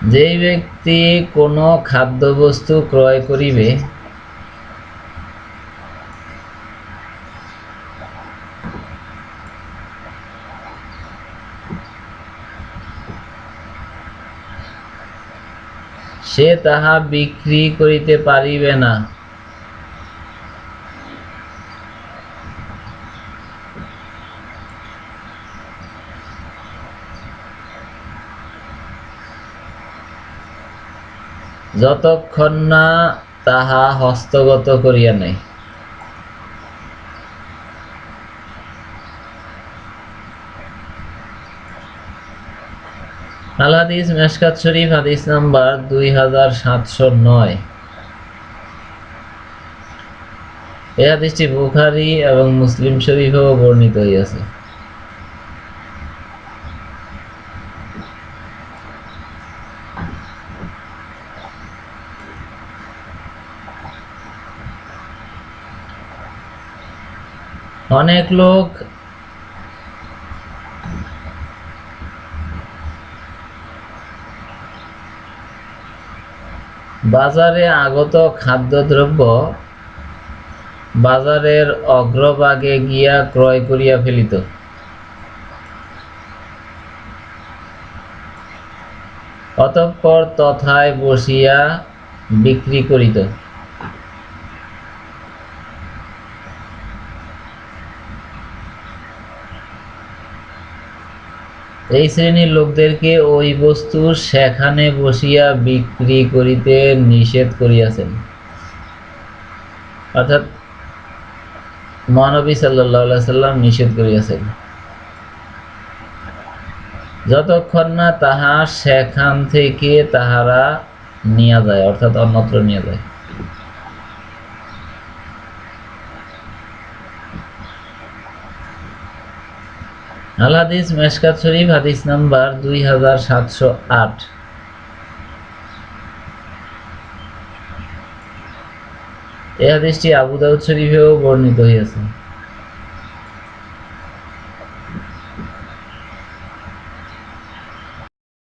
যেই ব্যক্তি কোনো খাদ্যবস্তু ক্রয় করিবে সে তাহা বিক্রি করিতে পারিবে না। যতক্ষণ না তাহা হস্তগত করিয়া নেয় আল হাদিস মেশকাত শরীফ, হাদিস নাম্বার দুই হাজার সাতশো নয়। এই হাদিসটি বুখারি এবং মুসলিম শরীফেও বর্ণিত হইয়াছে। অনেক লোক বাজারে আগত খাদ্যদ্রব্য বাজারের অগ্রভাগে গিয়া ক্রয় করিয়া ফেলিত। অতঃপর তথায় বসিয়া বিক্রি করিত। এই শ্রেণির লোকদেরকে ওই বস্তু সেখানে বসিয়া বিক্রি করিতে নিষেধ করিয়াছেন। অর্থাৎ মহানবী সাল্লাহ সাল্লাম নিষেধ করিয়াছেন। যতক্ষণ না তাহা সেখান থেকে তাহারা নিয়ে যায়, অর্থাৎ অন্যত্র নিয়ে যায়। আল হাদিস, মেশকাত শরীফ, হাদিস নাম্বার দুই হাজার সাতশো আট। এই হাদিসটি আবু দাউদ শরীফেও বর্ণিত হইয়াছে।